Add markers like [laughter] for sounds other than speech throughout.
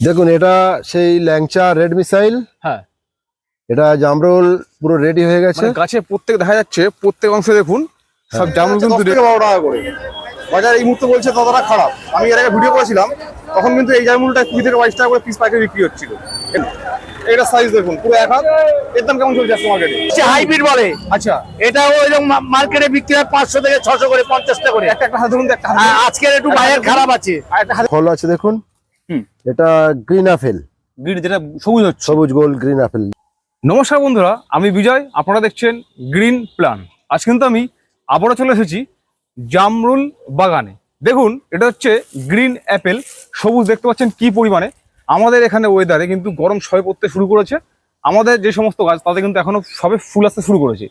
দেখুন এটা সেই ল্যাংচা রেড মিসাইল। হ্যাঁ। এটা জামরোল পুরো রেডি হয়ে গেছে। মানে গাছে প্রত্যেক দেখা যাচ্ছে প্রত্যেক অংশে দেখুন হ্যাঁ। সব জামরুল কিন্তু বারো টাকা করে। বাজার এই মুহূর্তে বলছে ততটা খারাপ। আমি এর আগে ভিডিও করেছিলাম তখন কিন্তু এই জামুলটা কুড়ি থেকে বাইশ টাকা করে পিস পাইকারি বিক্রি হচ্ছিল। এটা সাইজ দেখুন পুরো এক হাত। এর দাম কেমন চলছে আজকে মার্কেটে হাইব্রিড বলে। আচ্ছা। এটা ওই মার্কেটে বিক্রি হয় পাঁচশো থেকে ছশো করে পঞ্চাশটা করে। একটা একটা হাত ধরুন আর ধরুন। আজকের একটু বাজার খারাপ আছে। আর একটা হাত ফল আছে দেখুন। এটা গ্রিন আপেল গ্রিন যেটা সবুজ হচ্ছে। সবুজ গোল গ্রিন আপেল নমস্কার বন্ধুরা আমি বিজয় আপনারা দেখছেন গ্রিন প্ল্যান আজ কিন্তু আমি আবারও চলে এসেছি জামরুল বাগানে। দেখুন এটা হচ্ছে গ্রিন অ্যাপেল সবুজ দেখতে পাচ্ছেন কি পরিমাণে। আমাদের এখানে ওয়েদারে কিন্তু গরম সবে পড়তে শুরু করেছে। আমাদের যে সমস্ত গাছ তাতে কিন্তু এখনও সবে ফুল আসতে শুরু করেছে।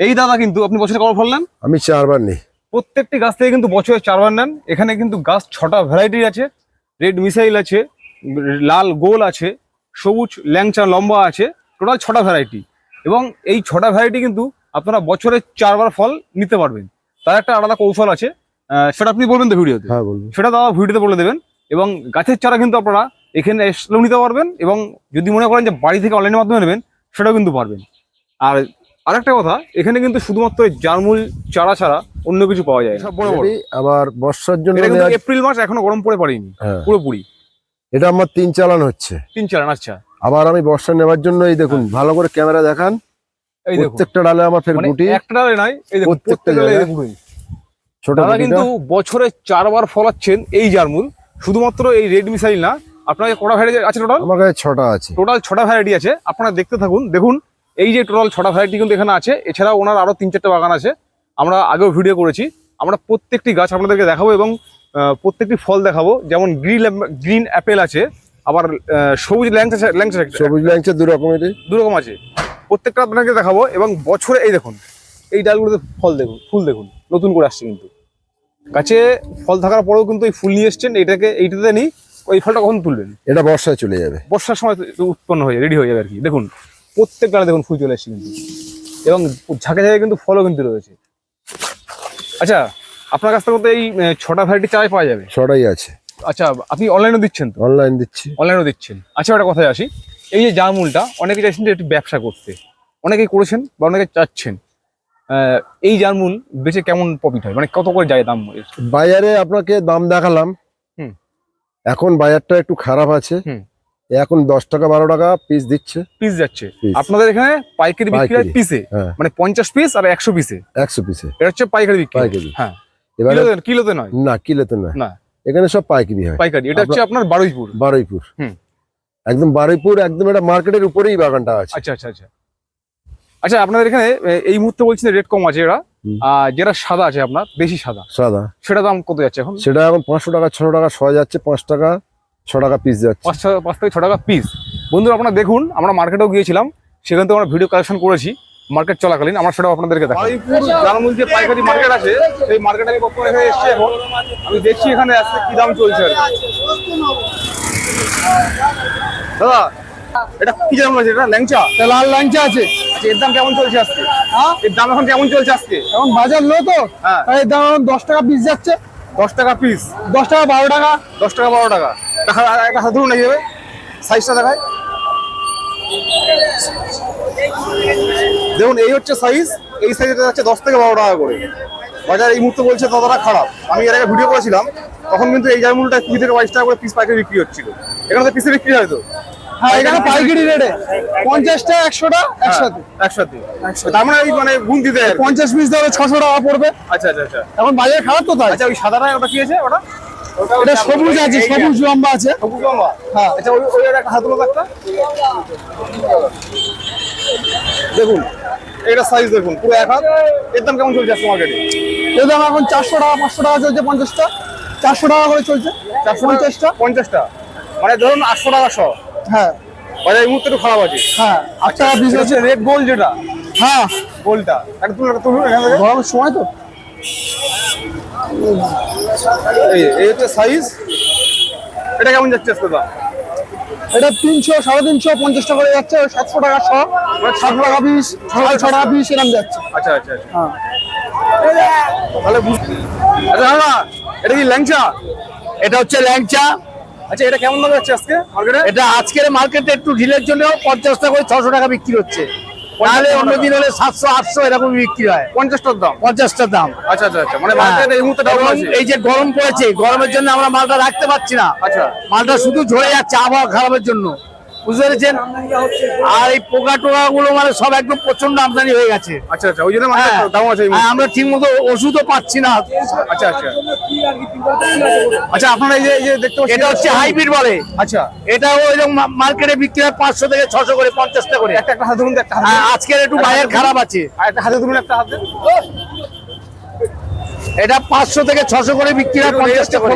এই দাদা কিন্তু আপনি বছরে কবার ফল নেন? আমি চারবার নিই। প্রত্যেকটি গাছ থেকে কিন্তু বছরে চারবার নেন। এখানে কিন্তু গাছ ছটা ভ্যারাইটির আছে। রেড মিসাইল আছে লাল গোল আছে সবুজ ল্যাংচা লম্বা আছে টোটাল ছটা ভ্যারাইটি এবং এই ছটা ভ্যারাইটি কিন্তু আপনারা বছরে চারবার ফল নিতে পারবেন। তার একটা আলাদা কৌশল আছে সেটা আপনি বলবেন তো ভিডিওতে? হ্যাঁ সেটা দাদা ভিডিওতে বলে দেবেন। এবং গাছের চারা কিন্তু আপনারা এখানে এসলেও নিতে পারবেন এবং যদি মনে করেন যে বাড়ি থেকে অনলাইনের মাধ্যমে নেবেন সেটাও কিন্তু পারবেন। আর আরেকটা কথা এখানে কিন্তু শুধুমাত্র এই জারমুল চারা ছাড়া অন্য কিছু পাওয়া যায় না। সব বড় বড়। আবার বর্ষার জন্য এটা কিন্তু এপ্রিল মাস এখনও গরম পড়ে পারিনি হ্যাঁ, পুরোপুরি। এটা আমার তিন চালান হচ্ছে। তিন চালান আচ্ছা। আবার আমি বর্ষা নেওয়ার জন্য এই দেখুন ভালো করে ক্যামেরা দেখান। এই দেখুন। প্রত্যেকটা ডালে আমার ফের মানে গুটি। একটা ডালে নয় এই দেখুন প্রত্যেকটা ডালে। ছোট দাদা কিন্তু বছরে চারবার ফলাচ্ছেন এই জারমুল। শুধুমাত্র এই রেড মিসাইল না আপনার কটা ভ্যারাইটি আছে টোটাল আমার কাছে ছটা আছে। টোটাল ছটা ভ্যারাইটি আছে। আপনারা দেখতে থাকুন দেখুন। এই যে টোটাল ছটা ভ্যারাইটি কিন্তু এখানে আছে এছাড়াও ওনার আরও তিন চারটে বাগান আছে। আমরা আগেও ভিডিও করেছি। আমরা প্রত্যেকটি গাছ আপনাদেরকে দেখাবো এবং প্রত্যেকটি ফল দেখাবো। যেমন গ্রিন গ্রিন অ্যাপেল আছে আবার সবুজ ল্যাংচা ল্যাংচা সবুজ ল্যাংচা দু রকমেরই দু রকম আছে। প্রত্যেকটা আপনাকে দেখাবো এবং বছরে এই দেখুন এই ডালগুলোতে ফল দেখুন ফুল দেখুন নতুন করে আসছে কিন্তু। গাছে ফল থাকার পরেও কিন্তু এই ফুল নিয়ে এসছেন এইটাকে এইটাতে নেই ওই ফলটা কখন তুলবেন? এটা বর্ষায় চলে যাবে। বর্ষার সময় উৎপন্ন হয়ে রেডি হয়ে যাবে আর কি। দেখুন প্রত্যেক গাড়ি দেখুন ফুল চলে এসছে কিন্তু। এবং ঝাঁকে ঝাঁকে কিন্তু ফলও কিন্তু রয়েছে। আচ্ছা আপনার কাছ থেকে তো এই ছটা ভ্যারাইটি চাই পাওয়া যাবে। ছটাই আছে। আচ্ছা আপনি অনলাইনও দিচ্ছেন তো? অনলাইন দিচ্ছি। অনলাইনও দিচ্ছেন। আচ্ছা একটা কথায় আসি। এই যে জামুলটা অনেকে চাইছেন যে একটি ব্যবসা করতে। অনেকেই করেছেন বা অনেকে চাচ্ছেন। এই জামুল বেচে কেমন প্রফিট হয়? মানে কত করে যায় দাম? বাজারে আপনাকে দাম দেখালাম। হুম। এখন বাজারটা একটু খারাপ আছে। হুম। এখন দশ টাকা বারো টাকা পিস দিচ্ছে। পিস যাচ্ছে। আপনাদের এখানে পাইকারি বিক্রি হয় পিসে হ্যাঁ। মানে পঞ্চাশ পিস আর একশো পিসে একশো পিসে এটা হচ্ছে পাইকারি বিক্রি। পাইকারি। হ্যাঁ। এবারে কিলোতে নয় না কিলোতে নয়। না। এখানে সব পাইকারি হয়। পাইকারি। এটা হচ্ছে আপনার বারুইপুর। বারুইপুর। হুম। একদম বারুইপুর একদম এটা মার্কেটের উপরেই বাগানটা আছে। আচ্ছা আচ্ছা আচ্ছা। আচ্ছা আপনাদের এখানে এই মুহূর্তে বলছেন রেট কম আছে এরা। আর যেটা সাদা আছে আপনার বেশি সাদা। সাদা। সেটা দাম কত যাচ্ছে এখন? সেটা এখন পাঁচশো টাকা ছশো টাকা শোয়া যাচ্ছে পাঁচ টাকা। ছ টাকা পিস যাচ্ছে। পাঁচ ছ- পাঁচ থেকে ছ টাকা পিস বন্ধুরা আপনারা দেখুন আমরা মার্কেটেও গিয়েছিলাম সেখান থেকে আমরা ভিডিও কালেকশন করেছি মার্কেট চলাকালীন। আমরা সেটাও আপনাদেরকে দেখাবো। বারুইপুর জানামুল যে পাইকারি মার্কেট আছে সেই মার্কেট আমি বর্তমানে এখানে এসেছি এখন। আমি দেখছি এখানে আজকে কি দাম চলছে আর কি। দাদা এটা কি জানামুল আছে? এটা ল্যাংচা? লাল লাঞ্চা আছে। আচ্ছা এর দাম কেমন চলছে আজকে? হ্যাঁ? এর দাম এখন কেমন চলছে আজকে? এখন বাজার লো তো। হ্যাঁ। এই দাম দশ টাকা পিস যাচ্ছে। দশ টাকা পিস দশ টাকা বারো টাকা। দশ টাকা বারো টাকা। দেখা একটা হাত ধরুন নাকি সাইজটা দেখায় দেখুন এই হচ্ছে সাইজ এই সাইজটা যাচ্ছে দশ থেকে বারো টাকা করে। বাজার এই মুহূর্তে বলছে ততটা খারাপ। আমি এর আগে ভিডিও করেছিলাম তখন কিন্তু এই জামুলটা কুড়ি থেকে বাইশ টাকা করে পিস পাইকারি বিক্রি হচ্ছিল। এখানে তো পিসে বিক্রি হয় তো। হ্যাঁ এখানে পাইকারি রেটে পঞ্চাশটা একশোটা একসাথে। একসাথে। তার মানে মানে হয় আর কি। পঞ্চাশ পিস ধরে ছশো টাকা পড়বে। আচ্ছা আচ্ছা আচ্ছা। এখন বাজার খারাপ তো তাই? আচ্ছা ওই সাদাটা ওটা কি আছে ওটা? এটা সবুজ আছে সবুজ লম্বা আছে। সবুজ লম্বা। হ্যাঁ। আচ্ছা ওই ওই একটা হাত লোক একটা দেখুন এটা সাইজ দেখুন পুরো এক হাত। এর দাম কেমন চলছে আজকে মার্কেটে এর দাম এখন চারশো টাকা পাঁচশো টাকা চলছে পঞ্চাশটা। চারশো টাকা করে চলছে চারশো পঞ্চাশটা। পঞ্চাশটা। মানে ধরুন আটশো টাকা শ হ্যাঁ। বাজার এই মুহূর্তে একটু খারাপ আছে। হ্যাঁ আট টাকা পিস আছে রেড গোল যেটা। হ্যাঁ। গোলটা একটা তুলুন একটা তুলুন গরমের সময় তো। এই এই হচ্ছে সাইজ এটা কেমন যাচ্ছে আজকে এটা তিনশো সাড়ে তিনশো পঞ্চাশটা করে যাচ্ছে সাতশো টাকা শ। সাত টাকা পিস ছয় ছ টাকা পিস এরকম যাচ্ছে। আচ্ছা আচ্ছা আচ্ছা। হ্যাঁ। তাহলে বুঝ- আচ্ছা দাদা এটা কি ল্যাংচা? এটা হচ্ছে ল্যাংচা। আচ্ছা এটা কেমন দাম যাচ্ছে আজকে মার্কেটে এটা আজকের মার্কেটে একটু ঢিলের জন্য পঞ্চাশ টাকা করে ছশো টাকা বিক্রি হচ্ছে। তাহলে অন্যদিন হলে সাতশো আটশো এরকম বিক্রি হয়। পঞ্চাশটার দাম? পঞ্চাশটার দাম। আচ্ছা আচ্ছা আচ্ছা মানে আছে এই যে গরম পড়েছে গরমের জন্য আমরা মালটা রাখতে পারছি না। আচ্ছা। মালটা শুধু ঝরে যাচ্ছে আবহাওয়া খারাপের জন্য। বুঝতে পেরেছেন? আর এই পোকা টোকা গুলো মানে সব একদম প্রচণ্ড আমদানি হয়ে গেছে। আচ্ছা আচ্ছা ওই জন্য হ্যাঁ। মার্কেট আছে আর আমরা ঠিক মতো ওষুধও পাচ্ছি না। আচ্ছা আচ্ছা। আচ্ছা আপনারা এই যে এই যে দেখতে পাচ্ছেন এটা হচ্ছে হাইব্রিড বলে। আচ্ছা। এটাও ওইরকম মার্কেটে বিক্রি হয় পাঁচশো থেকে ছশো করে পঞ্চাশটা করে। একটা একটা হাতে ধরুন একটা হ্যাঁ, আজকের একটু বাজার খারাপ আছে। আর একটা হাতে ধরুন একটা হাতে। এটা পাঁচশো থেকে ছশো করে বিক্রি হয় পঞ্চাশটা করে।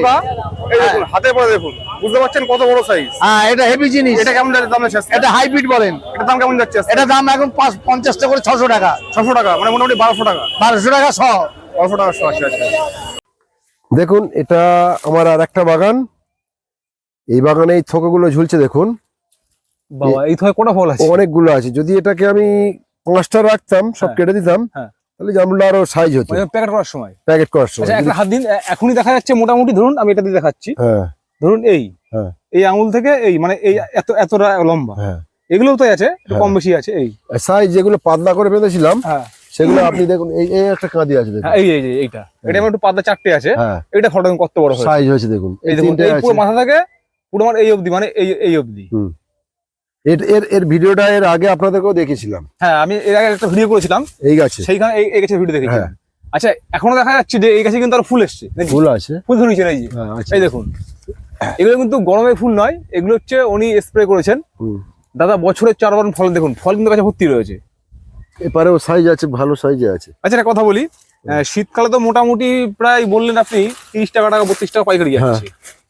এই দেখুন হাতে পরে দেখুন। বুঝতে পারছেন কত বড় সাইজ হ্যাঁ এটা হেভি জিনিস। এটা কেমন দাম যাচ্ছে আজকে? এটা হাইব্রিড বলেন। এটার দাম কেমন যাচ্ছে? এটা দাম এখন পাঁচ পঞ্চাশটা করে ছশো টাকা। ছশো টাকা মানে মোটামুটি বারোশো টাকা। বারোশো টাকা শ। বারোশো টাকা আচ্ছা আচ্ছা দেখুন এটা আমার আর একটা বাগান। এই বাগানে এই থোকাগুলো ঝুলছে দেখুন। বাবা এই কটা ফল আছে? অনেকগুলো আছে। যদি এটাকে আমি পাঁচটা রাখতাম সব হ্যাঁ। কেটে দিতাম হ্যাঁ। তাহলে জামরুল আরও সাইজ হতো প্যাকেট করার সময়। প্যাকেট করার সময় আচ্ছা একটা হাত দিন এখনই দেখা যাচ্ছে মোটামুটি ধরুন আমি এটা দিয়ে দেখাচ্ছি। হ্যাঁ। ধরুন এই হ্যাঁ। এই আঙুল থেকে এই মানে এই এত এতটা লম্বা। হ্যাঁ। এগুলোও তো আছে একটু হ্যাঁ। কম বেশি আছে এই। সাইজ যেগুলো পাতলা করে বেঁধেছিলাম হ্যাঁ। সেগুলো আপনি দেখুন এই এই একটা কাঁদি আছে দেখুন। হ্যাঁ, এই এই এইটা। এটা আমার একটু পাতলা চারটে আছে হ্যাঁ। এটা ফটো কত বড় হয়েছে? সাইজ হয়েছে দেখুন এই দেখুন পুরো মাথা থেকে পুরো মানে এই অবধি মানে এই এই অবধি। এর এর এর ভিডিওটা এর আগে আপনাদেরকেও দেখেছিলাম। হ্যাঁ আমি এর আগে একটা ভিডিও করেছিলাম। এই গাছে? সেইখানে এই গাছের ভিডিও দেখেছি। হ্যাঁ। আচ্ছা এখনও দেখা যাচ্ছে যে এই গাছে কিন্তু আরও ফুল এসছে? ফুল আছে। ফুল ধরেছে এই যে হ্যাঁ এই দেখুন। এগুলো কিন্তু গরমের ফুল নয় এগুলো হচ্ছে উনি স্প্রে করেছেন। দাদা বছরের চারবার ফল দেখুন ফল কিন্তু গাছে ভর্তি রয়েছে। এপারেও সাইজ আছে ভালো সাইজে আছে। আচ্ছা একটা কথা বলি। শীতকালে তো মোটামুটি প্রায় বললেন আপনি তিরিশ টাকা টাকা বত্রিশ টাকা পাইকারি যাচ্ছে।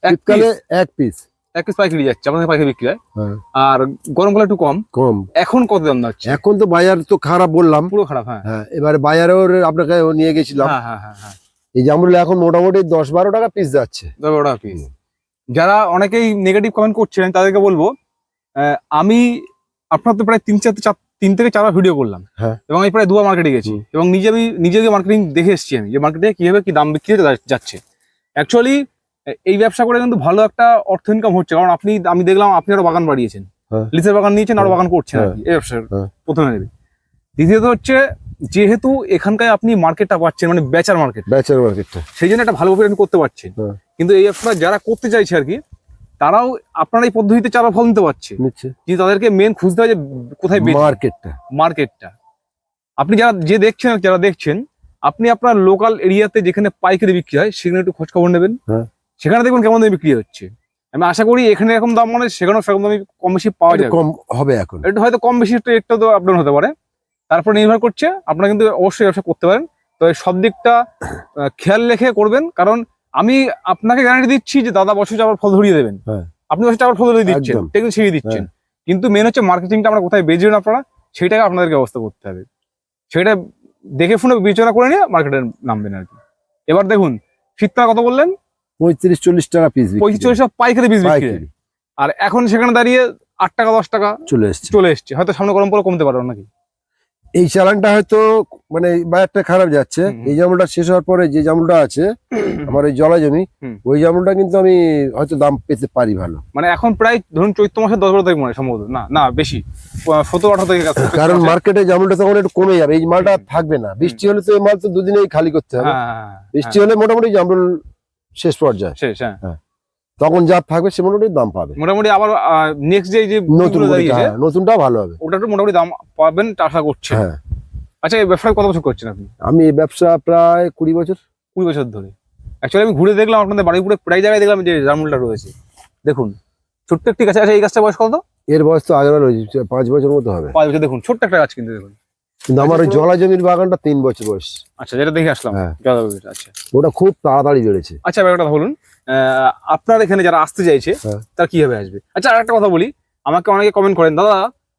এক শীতকালে এক পিস এক পিস পাইকারি যাচ্ছে পাইকারি বিক্রি হয়। হ্যাঁ। আর গরমকালে একটু কম। কম। এখন কত দাম যাচ্ছে? এখন তো বাজার তো খারাপ বললাম। পুরো খারাপ হ্যাঁ। হ্যাঁ এবারে বাজারেও আপনাকে নিয়ে গেছিলাম। হ্যাঁ হ্যাঁ হ্যাঁ হ্যাঁ। এই জামরুল এখন মোটামুটি দশ বারো টাকা পিস যাচ্ছে। ওটা পিস যারা অনেকেই নেগেটিভ কমেন্ট করছিলেন তাদেরকে বলব আমি আপনার তো প্রায় তিন চার চার- তিন থেকে চারবার ভিডিও করলাম। হ্যাঁ। এবং আমি প্রায় দুবার মার্কেটে গেছি। এবং নিজে আমি নিজে গিয়ে মার্কেটিং দেখে এসেছি আমি যে মার্কেটে কীভাবে কি দাম বিক্রি যাচ্ছে। অ্যাকচুয়ালি এই ব্যবসা করে কিন্তু ভালো একটা অর্থ ইনকাম হচ্ছে। কারণ আপনি আমি দেখলাম আপনি আরও বাগান বাড়িয়েছেন। হ্যাঁ। লিচের বাগান নিয়েছেন আরও বাগান করছেন হ্যাঁ। এই ব্যবসার হ্যাঁ। প্রথমে দ্বিতীয়ত হচ্ছে যেহেতু এখানকার আপনি মার্কেটটা পাচ্ছেন মানে বেচার মার্কেট বেচার মার্কেটটা সেই জন্য একটা ভালো আপনি করতে পারছেন। হ্যাঁ। কিন্তু এই ব্যবসাটা যারা করতে চাইছে আর কি তারাও আপনার এই পদ্ধতিতে চারা ফল নিতে পারছে। কিন্তু তাদেরকে মেন খুঁজতে হয় যে কোথায় মার্কেটটা মার্কেটটা আপনি যারা যে দেখছেন যারা দেখছেন আপনি আপনার লোকাল এরিয়াতে যেখানে পাইকারি বিক্রি হয় সেখানে একটু খোঁজ খবর নেবেন। হ্যাঁ। সেখানে দেখবেন কেমন দামে বিক্রি হচ্ছে। আমি আশা করি এখানে এরকম দাম মানে সেখানেও সেরকম দামে কম বেশি পাওয়া যায় কম হবে এখন। একটু হয়তো কম বেশি একটু একটু তো আপডাউন হতে পারে। তারপর নির্ভর করছে আপনারা কিন্তু অবশ্যই ব্যবসা করতে পারেন। তো সব দিকটা খেয়াল রেখে করবেন কারণ আমি আপনাকে গ্যারান্টি দিচ্ছি যে দাদা বছর আবার ফল ধরিয়ে দেবেন। হ্যাঁ। আপনি বছর আবার ফল ধরিয়ে দিচ্ছেন। টেকনিক শিখিয়ে দিচ্ছেন। কিন্তু মেন হচ্ছে মার্কেটিংটা আমরা কোথায় বেচবেন আপনারা সেটাকে আপনাদেরকে ব্যবস্থা করতে হবে। সেটা দেখে শুনে বিবেচনা করে নিয়ে মার্কেটে নামবেন আর কি। এবার দেখুন শীতকালে কত বললেন? পঁয়ত্রিশ চল্লিশ টাকা পিস পঁচিশ চল্লিশ টাকা পাইকারি পিস বিক্রি। আর এখন সেখানে দাঁড়িয়ে আট টাকা দশ টাকা চলে এসছে। চলে এসছে। হয়তো সামনে গরম পরে কমতে পারো নাকি? এই চালানটা হয়তো মানে বাজারটা খারাপ যাচ্ছে। এই জামুলটা শেষ হওয়ার পরে যে জামুলটা আছে [coughs] আমার ওই জলা জমি ওই জামুলটা কিন্তু আমি হয়তো দাম পেতে পারি ভালো। মানে এখন প্রায় ধরুন চৈত্র মাসের দশ বারো তারিখ মানে সম্ভবত। না না বেশি। সতেরো আঠারো তারিখের কাছে। কারণ মার্কেটে জামুলটা তখন একটু কমে যাবে। এই মালটা থাকবে না। বৃষ্টি হলে তো এই মাল তো দুদিনেই খালি করতে হবে। হ্যাঁ হ্যাঁ, হ্যাঁ, বৃষ্টি হলে মোটামুটি জামরুল শেষ পর্যায়ে। শেষ হ্যাঁ। তখন যা থাকবে সে মোটামুটি দাম পাবে। মোটামুটি আবার নেক্সট যে যে নতুন হ্যাঁ, নতুনটা ভালো হবে। ওটা একটু মোটামুটি দাম পাবেন তা আশা করছে। হ্যাঁ। আচ্ছা এই ব্যবসা কত বছর করছেন আপনি? আমি এই ব্যবসা প্রায় কুড়ি বছর। কুড়ি বছর ধরে। অ্যাকচুয়ালি আমি ঘুরে দেখলাম আপনাদের বাড়ির উপরে প্রায় জায়গায় দেখলাম যে জামুলটা রয়েছে। দেখুন ছোট্ট একটি গাছ আছে এই গাছটা বয়স কত? এর বয়স তো আগের রয়েছে পাঁচ বছর মতো হবে। পাঁচ বছর দেখুন ছোট্ট একটা গাছ কিন্তু দেখুন। কিন্তু আমার ওই পুরো- জলা জমির বাগানটা তিন বছর বয়স। আচ্ছা যেটা দেখে আসলাম হ্যাঁ। আচ্ছা। ওটা খুব তাড়াতাড়ি বেড়েছে আচ্ছা কথা বলুন আপনার এখানে যারা আসতে চাইছে হ্যাঁ। তারা কীভাবে আসবে? আচ্ছা আর একটা কথা বলি আমাকে অনেকে কমেন্ট করেন দাদা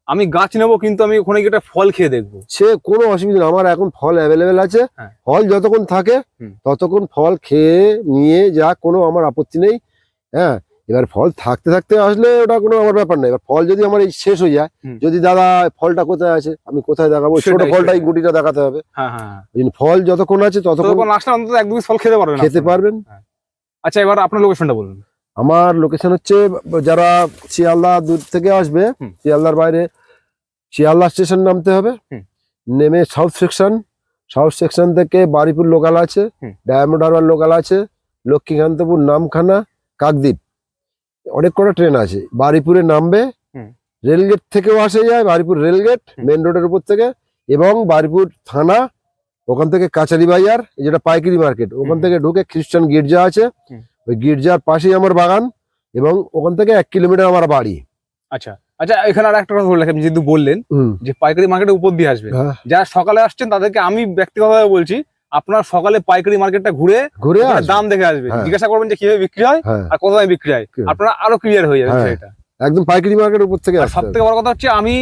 আমি গাছ নেব কিন্তু আমি ওখানে গিয়ে ফল খেয়ে দেখব। সে কোনো অসুবিধা নেই আমার এখন ফল অ্যাভেলেবেল আছে। হ্যাঁ। ফল যতক্ষণ থাকে ততক্ষণ ফল খেয়ে নিয়ে যা কোনো আমার আপত্তি নেই। হ্যাঁ এবার ফল থাকতে থাকতে আসলে ওটা কোনো আমার ব্যাপার নেই এবার ফল যদি আমার এই শেষ হয়ে যায় যদি দাদা ফলটা কোথায় আছে আমি কোথায় দেখাবো? ছোট ফলটাই। গুটিটা দেখাতে হবে। হ্যাঁ হ্যাঁ হ্যাঁ। ফল যতক্ষণ আছে ততক্ষণ অন্তত এক দু পিস ফল খেতে পারবেন খেতে পারবেন। আচ্ছা এবার আপনার লোকেশনটা বলুন। আমার লোকেশন হচ্ছে যারা শিয়ালদা দূর থেকে আসবে। শিয়ালদার বাইরে শিয়ালদা স্টেশন নামতে হবে। নেমে সাউথ সেকশন সাউথ সেকশন থেকে বারিপুর লোকাল আছে হারবার লোকাল আছে লক্ষ্মীকান্তপুর নামখানা কাকদ্বীপ। অনেক কটা ট্রেন আছে। বারিপুরে নামবে। রেলগেট থেকেও আসে যায় বারিপুর রেলগেট। মেন রোডের উপর থেকে এবং বারিপুর থানা ওখান থেকে কাচারি বাজার যেটা পাইকারি মার্কেট ওখান থেকে ঢুকে খ্রিস্টান গির্জা আছে। ওই গির্জার পাশেই আমার বাগান এবং ওখান থেকে এক কিলোমিটার আমার বাড়ি। আচ্ছা আচ্ছা এখানে আর একটা কথা বলে রাখি, আপনি যেহেতু বললেন যে পাইকারি মার্কেটের উপর দিয়ে আসবেন হ্যাঁ, যারা সকালে আসছেন তাদেরকে আমি ব্যক্তিগতভাবে বলছি আপনার সকালে পাইকারি মার্কেটটা ঘুরে ঘুরে দাম দেখে আসবেন হ্যাঁ। জিজ্ঞাসা করবেন যে কীভাবে বিক্রি হয় হ্যাঁ। আর কত দামে বিক্রি হয়। হয়? আপনারা আরও ক্লিয়ার হয়ে যাবে হ্যাঁ। বিষয়টা। একদম পাইকারি মার্কেটের উপর থেকে সব থেকে বড় কথা হচ্ছে আমি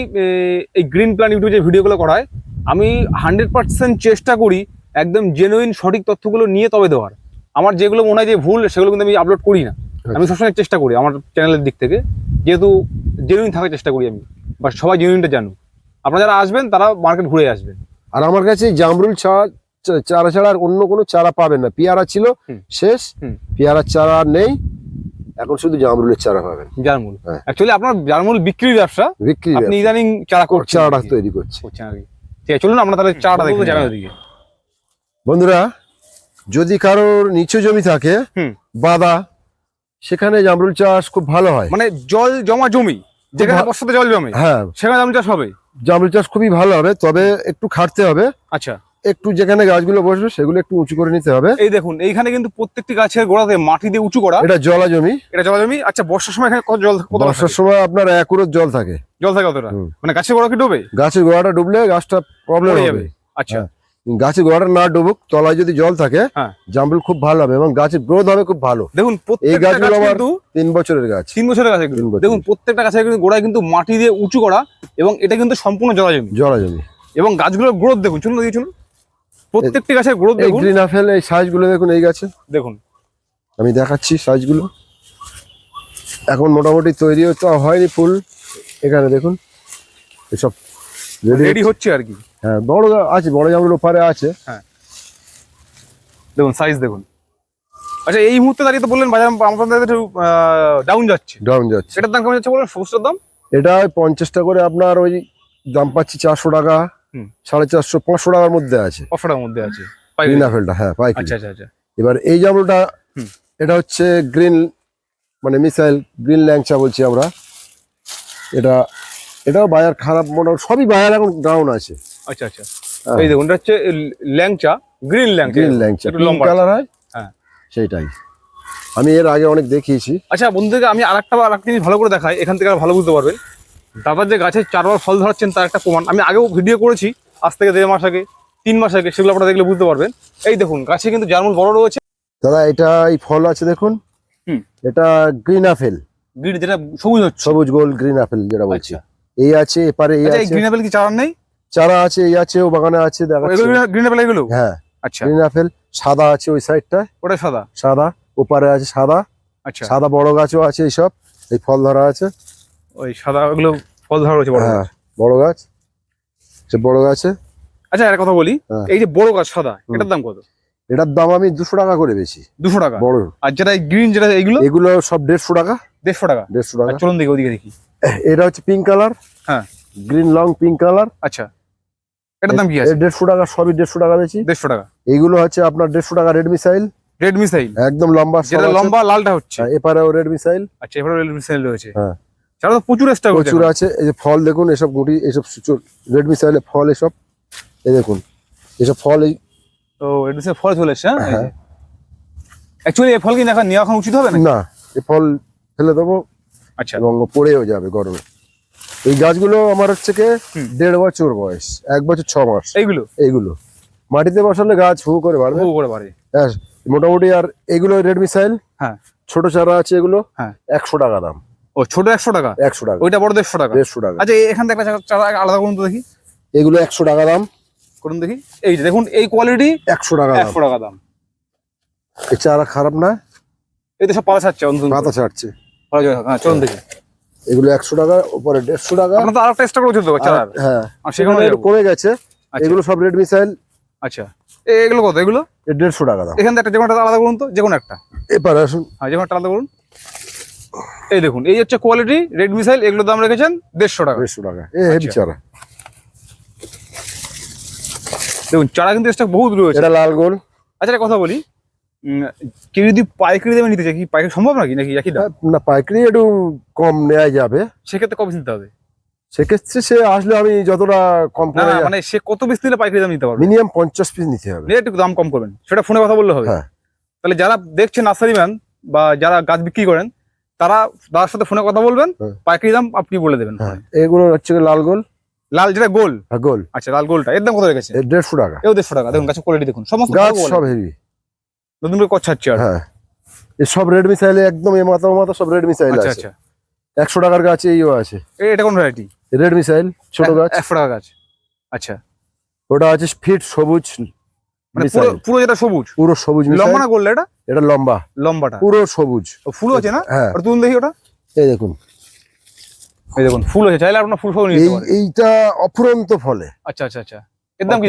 এই গ্রিন প্ল্যান ইউটিউবে যে ভিডিওগুলো করায় আমি হান্ড্রেড পার্সেন্ট চেষ্টা করি একদম জেনুইন সঠিক তথ্যগুলো নিয়ে তবে দেওয়ার। আমার যেগুলো মনে হয় যে ভুল সেগুলো কিন্তু আমি আপলোড করি না। আমি সবসময় চেষ্টা করি আমার চ্যানেলের দিক থেকে। যেহেতু জেনুইন থাকার চেষ্টা করি আমি বা সবাই জেনুইনটা জানুক। আপনারা যারা আসবেন তারা মার্কেট ঘুরে আসবেন আর আমার কাছে জামরুল ছাড়া চারা ছাড়া আর অন্য কোনো চারা পাবেন না। পেয়ারা ছিল শেষ। হুম। পেয়ারার চারা নেই। এখন শুধু জামরুলের চারা পাবেন। হ্যাঁ। অ্যাকচুয়ালি আপনার জারমুল বিক্রির ব্যবসা। বিক্রি আপনি ইদানিং চারা করছেন। চারাটা তৈরি করছে। করছেন ঠিক আছে চলুন আমরা তাহলে চারাটা দেখে হ্যাঁ। জানার দিকে। বন্ধুরা যদি কারোর নিচু জমি থাকে বাদা সেখানে জামরুল চাষ খুব ভালো হয়। মানে জল জমা জমি যেখানে বর্ষাতে জল জমে হ্যাঁ। সেখানে জামরুল চাষ হবে? জামরুল চাষ খুবই ভালো হবে তবে একটু খাটতে হবে। আচ্ছা। একটু যেখানে গাছগুলো বসবে সেগুলো একটু উঁচু করে নিতে হবে। এই দেখুন এইখানে কিন্তু প্রত্যেকটি গাছের গোড়াতে মাটি দিয়ে উঁচু করা। এটা জলা জমি। এটা জল জমি? আচ্ছা বর্ষার সময় এখানে কত জল বর্ষার সময় আপনার এক উরোর জল থাকে। জল থাকে কতটা মানে গাছের গোড়া কি ডোবে? গাছের গোড়াটা ডুবলে গাছটা প্রবলেম হবে। যাবে। আচ্ছা। হ্যাঁ। গাছের গোড়াটা না ডুবুক তলায় যদি জল থাকে হ্যাঁ। জামরুল খুব ভালো হবে এবং গাছের গ্রোথ হবে খুব ভালো। দেখুন এই গাছগুলো আমার- তিন বছরের গাছ। তিন বছরের গাছ। দেখুন প্রত্যেকটা গাছের কিন্তু গোড়ায় কিন্তু মাটি দিয়ে উঁচু করা এবং এটা কিন্তু সম্পূর্ণ জলা জমি। জলা জমি। এবং গাছগুলোর গ্রোথ দেখুন চলুন দিয়ে চলুন। প্রত্যেকটি গাছের গ্রোথ দেখুন। গ্রিন আপেল এই সাইজগুলো দেখুন এই গাছে। দেখুন। আমি দেখাচ্ছি সাইজগুলো। এখন মোটামুটি তৈরি তো হয়নি ফুল। এখানে দেখুন এসব রেডি হচ্ছে আর কি। হ্যাঁ বড় আছে বড় জামরুল ওপারে আছে। হ্যাঁ। দেখুন সাইজ দেখুন। আচ্ছা এই মুহূর্তে দাঁড়িয়ে তো বললেন বাজার আমাদের একটু ডাউন যাচ্ছে। ডাউন যাচ্ছে। এটার দাম কেমন যাচ্ছে বলুন? সবুজটার দাম? এটা পঞ্চাশটা করে আপনার ওই দাম পাচ্ছি চারশো টাকা। সাড়ে চারশো পাঁচশো টাকার মধ্যে আছে। পাঁচশো টাকার মধ্যে আছে। গ্রিন আপেলটা হ্যাঁ পাইকারি। আচ্ছা আচ্ছা আচ্ছা। এবার এই জামরুলটা এটা হচ্ছে গ্রিন মানে মিসাইল গ্রিন ল্যাংচা বলছি আমরা। এটা এটাও বাজার খারাপ মোটামুটি সবই বাজার এখন ডাউন আছে। আচ্ছা আচ্ছা। হ্যাঁ। এই দেখুন এটা হচ্ছে ল্যাংচা গ্রিন ল্যাংচা। গ্রিন ল্যাংচা পিঙ্ক কালার হয় হ্যাঁ। সেইটাই। আমি এর আগে অনেক দেখিয়েছি। আচ্ছা বন্ধুদেরকে আমি আরেকটা আরেকটা জিনিস ভালো করে দেখাই এখান থেকে আর ভালো বুঝতে পারবেন। দাদার যে গাছের চারবার ফল ধরাচ্ছেন তার একটা প্রমাণ। আমি আগেও ভিডিও করেছি আজ থেকে দেড় মাস আগে তিন মাস আগে সেগুলো আপনারা দেখলে বুঝতে পারবেন। এই দেখুন গাছে কিন্তু জার্মুল বড় রয়েছে। দাদা এটা এই ফল আছে দেখুন। এটা গ্রিন আপেল। গ্রিন যেটা সবুজ হচ্ছে। সবুজ গোল গ্রিন আপেল যেটা বলছি। আচ্ছা এই আছে এপারে এই আচ্ছা এই আছে। গ্রিন অ্যাপেল কি চারা নেই? চারা আছে এই আছে ও বাগানে আছে এগুলো দেখাচ্ছি গ্রিন আপেল এগুলো? হ্যাঁ। আচ্ছা। গ্রিন আপেল সাদা আছে ওই সাইডটা। ওটা সাদা? সাদা ওপারে আছে সাদা। আচ্ছা। সাদা বড় গাছও আছে এইসব এই ফল ধরা আছে। ওই সাদা ওগুলো ফল ধরা রয়েছে বড় হ্যাঁ বড় গাছ। সে বড় গাছে। আচ্ছা একটা কথা বলি। হ্যাঁ। এই যে বড় গাছ সাদা এটার দাম কত? এটার দাম আমি দুশো টাকা করে বেশি। দুশো টাকা? বড়। আর যেটা গ্রিন যেটা এইগুলো? এগুলো সব দেড়শো টাকা। দেড়শো টাকা? দেড়শো টাকা। চলুন দেখি ওদিকে দেখি। এটা হচ্ছে পিঙ্ক কালার হ্যাঁ। গ্রিন লং পিঙ্ক কালার আচ্ছা। এটার দাম কি আছে? দেড়শো টাকা সবই দেড়শো টাকা বেশি। দেড়শো টাকা। এইগুলো হচ্ছে আপনার দেড়শো টাকা রেড মিসাইল রেড মিসাইল একদম লম্বা যেটা লম্বা লালটা হচ্ছে। হ্যাঁ, এপারেও রেড মিসাইল আচ্ছা এবারে রেড মিসাইল রয়েছে। হ্যাঁ। সেটা তো প্রচুর এক্সট্রা প্রচুর আছে এই যে ফল দেখুন এসব গুটি এসব রেড মিসাইলের ফল এসব এই দেখুন এসব ফল এই তো রেড মিসাইল ফল চলে এসছে হ্যাঁ। অ্যাকচুয়ালি এই ফল কি দেখা নেওয়া এখন উচিত হবে না না এই ফল ফেলে দেবো আচ্ছা। এবং পড়েও যাবে গরমে। এই গাছগুলো আমার হচ্ছে কে দেড় বছর বয়স এক বছর ছ মাস। এইগুলো? এইগুলো। মাটিতে বসালে গাছ হু করে বাড়বে। ও করে পারে হ্যাঁ মোটামুটি আর এগুলো রেড মিসাইল হ্যাঁ। ছোট চারা আছে এগুলো হ্যাঁ। একশো টাকা দাম। ও ছোট একশো টাকা? একশো টাকা। ওইটা বড় দেড়শো টাকা? দেড়শো টাকা। আচ্ছা এখান থেকে চারা আলাদা করুন তো দেখি। এগুলো একশো টাকা দাম। করুন দেখি। এই যে দেখুন এই কোয়ালিটি একশো টাকা একশো টাকা দাম। এই চারা খারাপ না? এই তো সব পাতা ছাড়ছে অন্তত। পাতা ছাড়ছে। হ্যাঁ চলুন দেখি। এগুলো একশো টাকা উপরে দেড়শো টাকা। আপনার তো আরেকটা এক্সট্রা করেছিল তো চারা। হ্যাঁ। সেখানে কমে গেছে। আচ্ছা। এগুলো সব রেড মিসাইল। আচ্ছা। এগুলো কত? এগুলো? দেড়শো টাকা দাম। এখান থেকে একটা যে কোনো একটা আলাদা করুন তো যে কোনো একটা। এবার আসুন। হ্যাঁ যে কোনো একটা আলাদা করুন। এই দেখুন এই হচ্ছে কোয়ালিটি রেড মিসাইল এগুলোর দাম রেখেছেন দেড়শো টাকা। দেড়শো টাকা। এ হেভি আচ্ছা। চারা দেখুন চারা কিন্তু স্টক বহুত রয়েছে। এটা লাল গোল। আচ্ছা একটা কথা বলি। কেউ যদি পাইকারি দামে নিতে চায় কি? পাইকারি সম্ভব নাকি? নাকি একই দাম? না পাইকারি একটু কম নেওয়া যাবে। সেক্ষেত্রে কবে নিতে হবে? সেক্ষেত্রে সে আসলে আমি যতটা কম করে মানে সে কত পিস নিলে পাইকারি দাম নিতে পারবে? মিনিমাম পঞ্চাশ পিস নিতে হবে। একটু দাম কম করবেন। সেটা ফোনে কথা বললে হবে। হ্যাঁ। তাহলে যারা দেখছেন নার্সারি ম্যান বা যারা গাছ বিক্রি করেন তারা তার সাথে ফোনে কথা বলবেন হ্যাঁ। পাইকারি দাম আপনি বলে দেবেন হ্যাঁ। এগুলো হচ্ছে লাল গোল? লাল যেটা গোল? হ্যাঁ গোল। আচ্ছা লাল গোলটা। এর দাম কত রেখেছে দেড়শো টাকা। এও দেড়শো টাকা। দেখুন গাছের কোয়ালিটি দেখুন। সমস্ত সব হেভি নতুন করে কচ্ছাচ্ছে আর। হ্যাঁ। সব রেড মিসাইলে একদম এ মাথা মাথা সব রেড মিসাইল আচ্ছা আছে। আচ্ছা। একশো টাকার গাছ এইও আছে। এ- এটা কোন ভ্যারাইটি রেড মিসাইল ছোট গাছ। একশো টাকা গাছ। আচ্ছা। ওটা আছে ফিট সবুজ পুরো মিসাইল। যেটা সবুজ। পুরো সবুজ লম্বা না গোল্লা এটা? এটা লম্বা। লম্বাটা। পুরো সবুজ। ফুল আছে না? হ্যাঁ। তুলুন দেখি ওটা। এই দেখুন। এই দেখুন ফুল আছে চাইলে আপনার ফুল পারেন। এইটা অফুরন্ত ফলে। আচ্ছা আচ্ছা আচ্ছা। এর দাম কি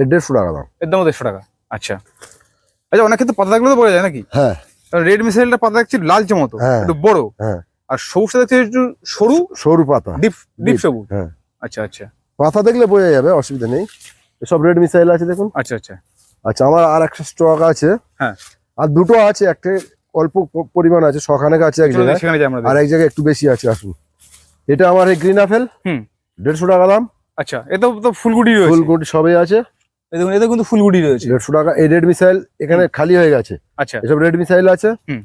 এর টাকা দাম। এর দাম দেড়শো টাকা। আচ্ছা। আচ্ছা অনেক ক্ষেত্রে পাতা দেখলে তো বোঝা যায় নাকি? হ্যাঁ। রেড মিসাইলটা পাতা দেখছি লালচে মতো হ্যাঁ। একটু বড়। হ্যাঁ। আর সবুজটা দেখছি একটু সরু সরু পাতা। ডিপ ডিপ সবুজ। হ্যাঁ। আচ্ছা আচ্ছা। পাতা দেখলে বোঝা যাবে অসুবিধা নেই। সব রেড মিসাইল আছে দেখুন। আচ্ছা আচ্ছা। আচ্ছা আমার আর একটা স্টক আছে। হ্যাঁ। আর দুটো আছে একটা অল্প পরিমাণ আছে ছখানেক আছে এক জায়গায়। আর এক জায়গায় একটু বেশি আছে আসুন। এটা আমার এই গ্রিন আপেল হুম। দেড়শো টাকা দাম। আচ্ছা এ তো ফুলগুটি রয়েছে। ফুলগুটি সবই আছে। এই দেখুন এতে কিন্তু ফুলগুটি রয়েছে। দেড়শো টাকা এই রেড মিসাইল এখানে খালি হয়ে গেছে। আচ্ছা। এসব রেড মিসাইল আছে। হুম।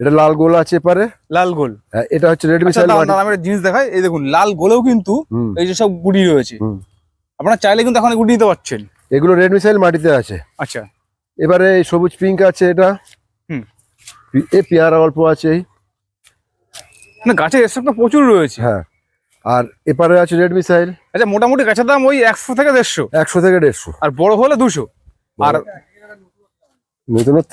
এটা লাল গোল আছে এপারে। লাল গোল। হ্যাঁ, এটা হচ্ছে রেড আচ্ছা মিসাইল আমি একটা জিনিস দেখাই। এই দেখুন লাল গোলেও কিন্তু এই যে সব গুটি রয়েছে। আপনারা চাইলে কিন্তু এখন গুটি নিতে পারছেন। এগুলো রেড মিসাইল মাটিতে আছে। আচ্ছা। এবারে এই সবুজ পিঙ্ক আছে এটা। হুম। এ পেয়ারা অল্প আছে। না গাছের এসব তো প্রচুর রয়েছে। হ্যাঁ। আর এপারে আছে রেড মিসাইল আচ্ছা মোটামুটি গাছের দাম ওই একশো থেকে দেড়শো। একশো থেকে দেড়শো। আর বড় হলে দুশো। আর নতুনত্ব